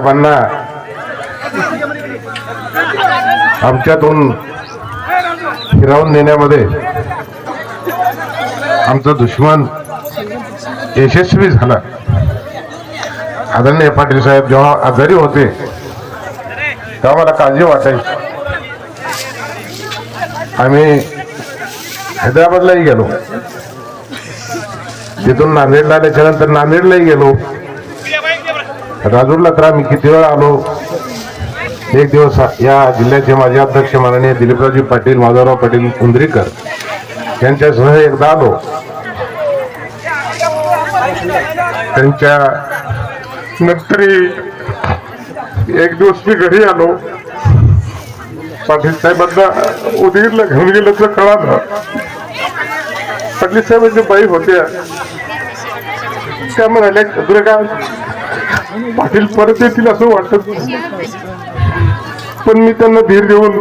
साहेबांना आमच्यातून फिरावून नेण्यामध्ये आमचा दुश्मन यशस्वी झाला. आदरणीय पाटील साहेब जेव्हा आजारी होते तेव्हा मला काळजी वाटायची. आम्ही हैदराबादलाही गेलो. तिथून नांदेडला आल्याच्यानंतर नांदेडलाही गेलो. राजूरला तर आम्ही किती वेळा आलो? एक दिवस या जिल्ह्याचे माजी अध्यक्ष माननीय दिलीपरावजी पाटील माधवराव पाटील कुंद्रीकर यांच्यासह एकदा आलो. त्यांच्या नंतर एक दिवस मी घरी आलो. पाटील साहेबांना उदगीरला घेऊन गेल्याचं कळालं. पाटील साहेबांच्या बाई होत्या त्या म्हणाल्या दुर्गा पाटील परत येतील असं वाटत पण मी त्यांना धीर देऊन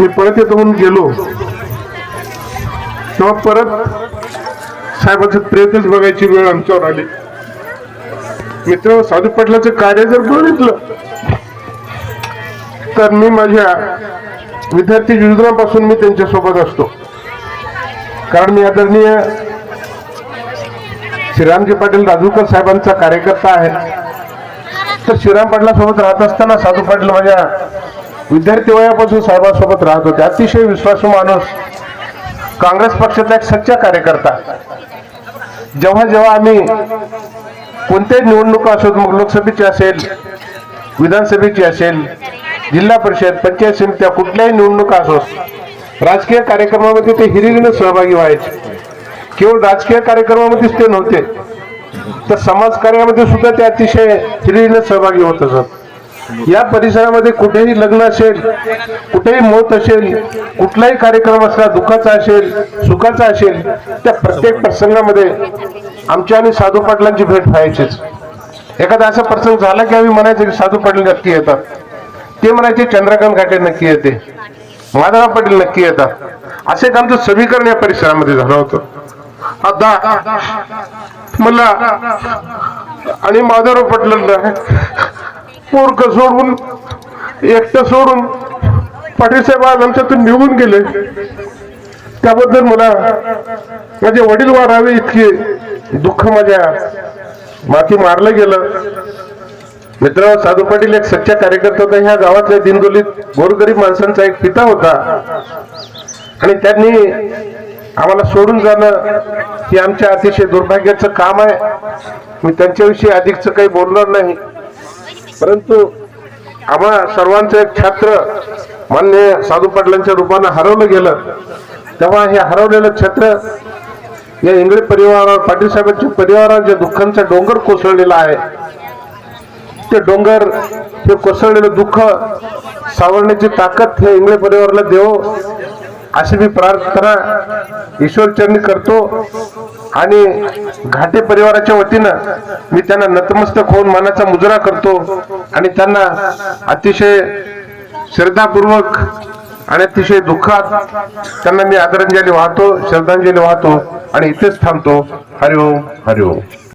मी परत येतो म्हणून गेलो. तेव्हा परत साहेबांचे प्रेतच बघायची वेळ आमच्यावर आली. मित्र साधू पाटलाचं कार्य जर बघितलं तर मी माझ्या विद्यार्थी योजनापासून मी त्यांच्यासोबत असतो. कारण मी आदरणीय श्रीरामजी पाटील राजूकर साहेबांचा कार्यकर्ता आहे. तर श्रीराम पाटलासोबत राहत असताना साधू पाटील माझ्या विद्यार्थी वयापासून साहेबांसोबत राहत होते. अतिशय विश्वासू माणूस. काँग्रेस पक्षाचा एक सच्चा कार्यकर्ता. जेव्हा जेव्हा आम्ही कोणत्याही निवडणुका असोत मग लोकसभेची असेल विधानसभेची असेल जिल्हा परिषद पंचायत समित्या कुठल्याही निवडणुका असोत राजकीय कार्यक्रमामध्ये ते हिरिरीनं सहभागी व्हायचे. केवळ राजकीय कार्यक्रमामध्येच ते नव्हते. तर समाज कार्यामध्ये सुद्धा ते अतिशय हिरिरीने सहभागी होत असत. या परिसरामध्ये कुठेही लग्न असेल कुठेही मौत असेल कुठलाही कार्यक्रम असला दुःखाचा असेल सुखाचा असेल त्या प्रत्येक प्रसंगामध्ये आमच्या आणि साधू पाटलांची भेट व्हायचीच. एखादा असा प्रसंग झाला की आम्ही म्हणायचं की साधू पाटील नक्की येतात. ते म्हणायचे चंद्रकांत घाटे नक्की येते. माधवराव पाटील नक्की येतात. असे एक आमचं समीकरण या परिसरामध्ये झालं होतं. आता मला आणि माझ्यावर पटलं पोरक सोडून एकटं सोडून पाटील साहेब आज आमच्यातून निघून गेले. त्याबद्दल मला माझे वडील वाढावे इतके दुःख माझ्या माती मारलं गेलं. मित्र साधू पाटील एक सच्चा कार्यकर्ता होता. ह्या गावातल्या दिनदोलीत गोरगरीब माणसांचा एक पिता होता. आणि त्यांनी आम्हाला सोडून जाणं हे आमच्या अतिशय दुर्भाग्याचं काम आहे. मी त्यांच्याविषयी अधिकच काही बोलणार नाही. परंतु आम्हा सर्वांचं एक छात्र मान्य साधू पाटलांच्या रूपानं हरवलं गेलं. तेव्हा हे हरवलेलं छत्र या इंगळे परिवारावर पाटील साहेबांच्या परिवारावर जे दुःखांचा डोंगर कोसळलेला आहे ते डोंगर हे कोसळलेलं दुःख सावरण्याची ताकद हे इंगळे परिवाराला देव अशी मी प्रार्थना ईश्वरचरणी करतो आणि घाटे परिवाराच्या वतीनं मी त्यांना नतमस्तक होऊन मानाचा मुजरा करतो आणि त्यांना अतिशय श्रद्धापूर्वक आणि अतिशय दुःखात त्यांना मी आदरांजली वाहतो श्रद्धांजली वाहतो आणि इथेच थांबतो. हरिओम हरिओम.